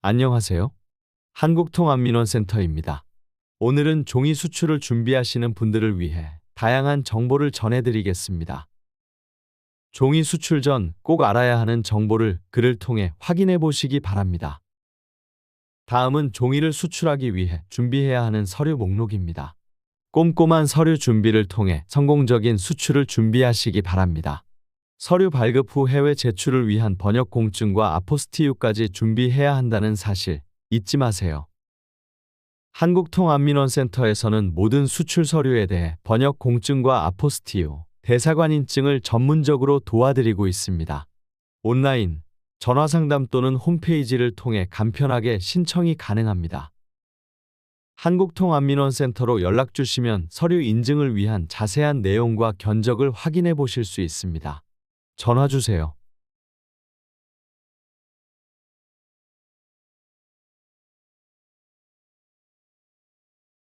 안녕하세요. 한국통합민원센터입니다. 오늘은 종이 수출을 준비하시는 분들을 위해 다양한 정보를 전해드리겠습니다. 종이 수출 전 꼭 알아야 하는 정보를 글을 통해 확인해 보시기 바랍니다. 다음은 종이를 수출하기 위해 준비해야 하는 서류 목록입니다. 꼼꼼한 서류 준비를 통해 성공적인 수출을 준비하시기 바랍니다. 서류 발급 후 해외 제출을 위한 번역 공증과 아포스티유까지 준비해야 한다는 사실 잊지 마세요. 한국통합민원센터에서는 모든 수출 서류에 대해 번역 공증과 아포스티유, 대사관 인증을 전문적으로 도와드리고 있습니다. 온라인, 전화 상담 또는 홈페이지를 통해 간편하게 신청이 가능합니다. 한국통합민원센터로 연락 주시면 서류 인증을 위한 자세한 내용과 견적을 확인해 보실 수 있습니다. 전화 주세요.